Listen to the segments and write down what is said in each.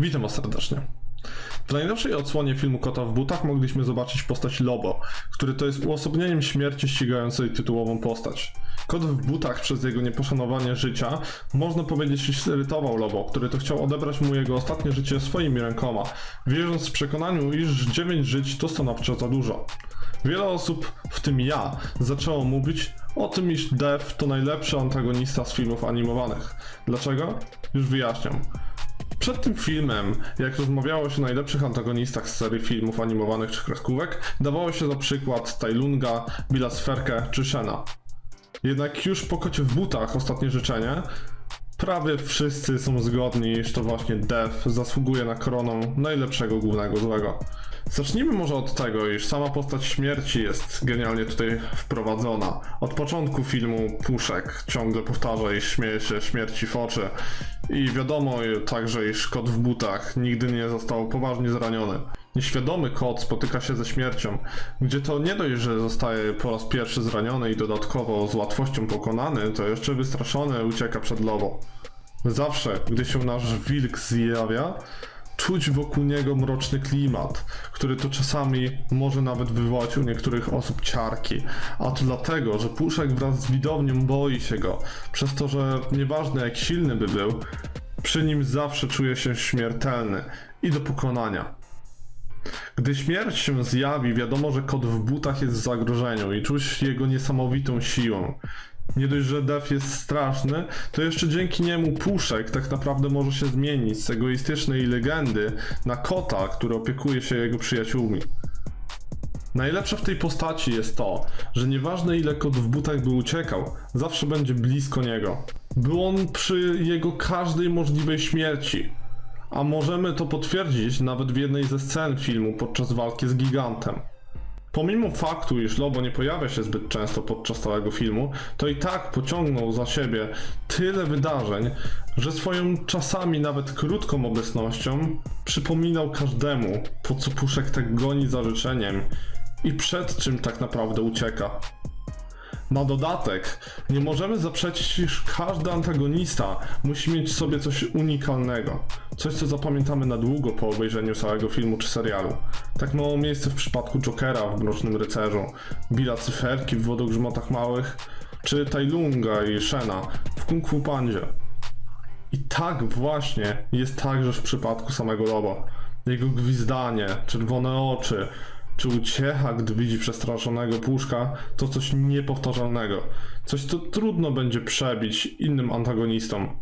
Witam Was serdecznie. W najnowszej odsłonie filmu Kota w butach mogliśmy zobaczyć postać Lobo, który to jest uosobnieniem śmierci ścigającej tytułową postać. Kot w butach przez jego nieposzanowanie życia, można powiedzieć, zirytował Lobo, który to chciał odebrać mu jego ostatnie życie swoimi rękoma, wierząc w przekonaniu, iż 9 żyć to stanowczo za dużo. Wiele osób, w tym ja, zaczęło mówić o tym, iż Dev to najlepszy antagonista z filmów animowanych. Dlaczego? Już wyjaśniam. Przed tym filmem, jak rozmawiało się o najlepszych antagonistach z serii filmów animowanych czy kreskówek, dawało się za przykład Tajlunga, Billa Sferkę czy Shena. Jednak już po kocie w butach ostatnie życzenie, prawie wszyscy są zgodni, iż to właśnie Dev zasługuje na koronę najlepszego głównego złego. Zacznijmy może od tego, iż sama postać śmierci jest genialnie tutaj wprowadzona. Od początku filmu Puszek ciągle powtarza, iż śmieje się śmierci w oczy. I wiadomo także, iż kot w butach nigdy nie został poważnie zraniony. Nieświadomy kot spotyka się ze śmiercią, gdzie to nie dość, że zostaje po raz pierwszy zraniony i dodatkowo z łatwością pokonany, to jeszcze wystraszony ucieka przed lobo. Zawsze, gdy się nasz wilk zjawia, czuć wokół niego mroczny klimat, który to czasami może nawet wywołać u niektórych osób ciarki. A to dlatego, że Puszek wraz z widownią boi się go, przez to, że nieważne jak silny by był, przy nim zawsze czuje się śmiertelny i do pokonania. Gdy śmierć się zjawi, wiadomo, że kot w butach jest w zagrożeniu i czuć jego niesamowitą siłą. Nie dość, że Def jest straszny, to jeszcze dzięki niemu Puszek tak naprawdę może się zmienić z egoistycznej legendy na kota, który opiekuje się jego przyjaciółmi. Najlepsze w tej postaci jest to, że nieważne ile kot w butach by uciekał, zawsze będzie blisko niego. Był on przy jego każdej możliwej śmierci. A możemy to potwierdzić nawet w jednej ze scen filmu podczas walki z gigantem. Pomimo faktu, iż Lobo nie pojawia się zbyt często podczas całego filmu, to i tak pociągnął za siebie tyle wydarzeń, że swoją czasami nawet krótką obecnością przypominał każdemu, po co Puszek tak goni za życzeniem i przed czym tak naprawdę ucieka. Na dodatek, nie możemy zaprzeczyć, iż każdy antagonista musi mieć w sobie coś unikalnego. Coś, co zapamiętamy na długo po obejrzeniu całego filmu czy serialu. Tak miało miejsce w przypadku Jokera w Mrocznym Rycerzu, Billa Cyferki w Wodogrzmotach Małych, czy Tailunga i Shena w Kung Fu Pandzie. I tak właśnie jest także w przypadku samego Loba. Jego gwizdanie, czerwone oczy, czy uciecha, gdy widzi przestraszonego puszka, to coś niepowtarzalnego. Coś, co trudno będzie przebić innym antagonistom.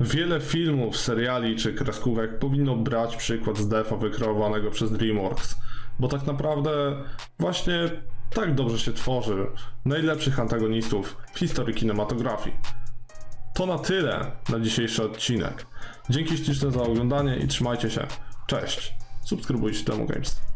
Wiele filmów, seriali czy kreskówek powinno brać przykład z Defa wykreowanego przez DreamWorks, bo tak naprawdę właśnie tak dobrze się tworzy najlepszych antagonistów w historii kinematografii. To na tyle na dzisiejszy odcinek. Dzięki śliczne za oglądanie i trzymajcie się. Cześć. Subskrybujcie Temu Games.